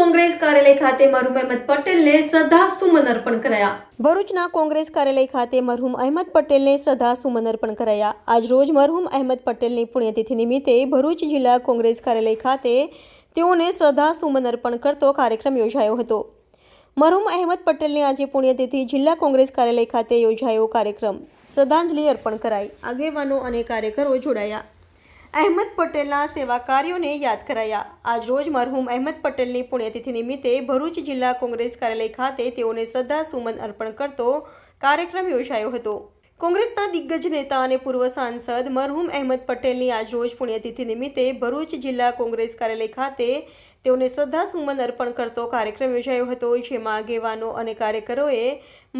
કાર્યાલય ખાતે મરહુમ અહેમદ પટેલને શ્રદ્ધા સુમન અર્પણ કરાયા. ભરૂચના કોંગ્રેસ કાર્યાલય ખાતે મરહુમ અહેમદ પટેલને શ્રદ્ધા સુમન અર્પણ કરાયા. આજ રોજ મરહુમ અહેમદ પટેલની પુણ્યતિથિ નિમિત્તે ભરૂચ જિલ્લા કોંગ્રેસ કાર્યાલય ખાતે તેઓને શ્રદ્ધા સુમન અર્પણ કરતો કાર્યક્રમ યોજાયો હતો. મરહુમ અહેમદ પટેલની આજે પુણ્યતિથિ જિલ્લા કોંગ્રેસ કાર્યાલય ખાતે યોજાયો કાર્યક્રમ. શ્રદ્ધાંજલિ અર્પણ કરાઈ. આગેવાનો અને કાર્યકરો જોડાયા. અહેમદ પટેલના સેવા કાર્યોને યાદ કરાયા. આજ રોજ મરહુમ અહેમદ પટેલની પુણ્યતિથિ નિમિત્તે ભરૂચ જિલ્લા કોંગ્રેસ કાર્યાલય ખાતે તેઓને શ્રદ્ધા સુમન અર્પણ કરતો કાર્યક્રમ યોજાયો હતો. કોંગ્રેસના દિગ્ગજ નેતા અને પૂર્વ સાંસદ મરહુમ અહેમદ પટેલની આજ રોજ પુણ્યતિથિ નિમિત્તે ભરૂચ જિલ્લા કોંગ્રેસ કાર્યાલય ખાતે તેઓને શ્રદ્ધા સુમન અર્પણ કરતો કાર્યક્રમ યોજાયો હતો, જેમાં આગેવાનો અને કાર્યકરોએ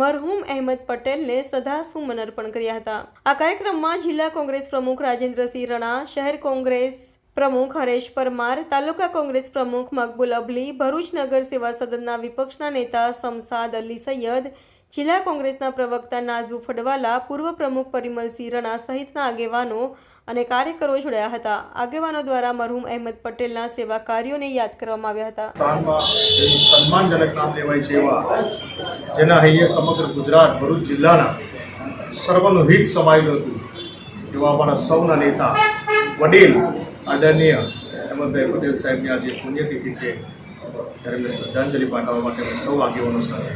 મરહુમ અહેમદ પટેલને શ્રદ્ધા સુમન અર્પણ કર્યા હતા. આ કાર્યક્રમમાં જિલ્લા કોંગ્રેસ પ્રમુખ રાજેન્દ્રસિંહ રણા, શહેર કોંગ્રેસ પ્રમુખ હરેશ પરમાર, તાલુકા કોંગ્રેસ પ્રમુખ મકબૂલ અબલી, ભરૂચ નગર સેવા સદનના વિપક્ષના નેતા સમસાદ અલી સૈયદ જિલ્લા કોંગ્રેસના પ્રવક્તા નાઝુ ફડવાલા, પૂર્વ પ્રમુખ પરિમલસિંહ રણા સહિતના આગેવાનો અને કાર્યકરો જોડાયા હતા. આગેવાનો દ્વારા મરહુમ અહેમદ પટેલના સેવા કાર્યોને યાદ કરવામાં આવ્યા હતા. સન્માનજનક નામ લેવાય છે એવા જેના હૈયે સમગ્ર ગુજરાત, ભરૂચ જિલ્લાના સર્વનું હિત સમાયેલું હતું. એવા અમારા સૌના નેતા, વડીલ, આદરણીય અહેમદભાઈ પટેલ સાહેબની આજે પુણ્યતિથિ છે. ત્યારે મેં શ્રદ્ધાંજલિ પાઠવવા માટે સૌ આગેવાનો સાથે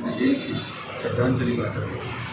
દિલથી શ્રદ્ધાંજલિ પાઠવી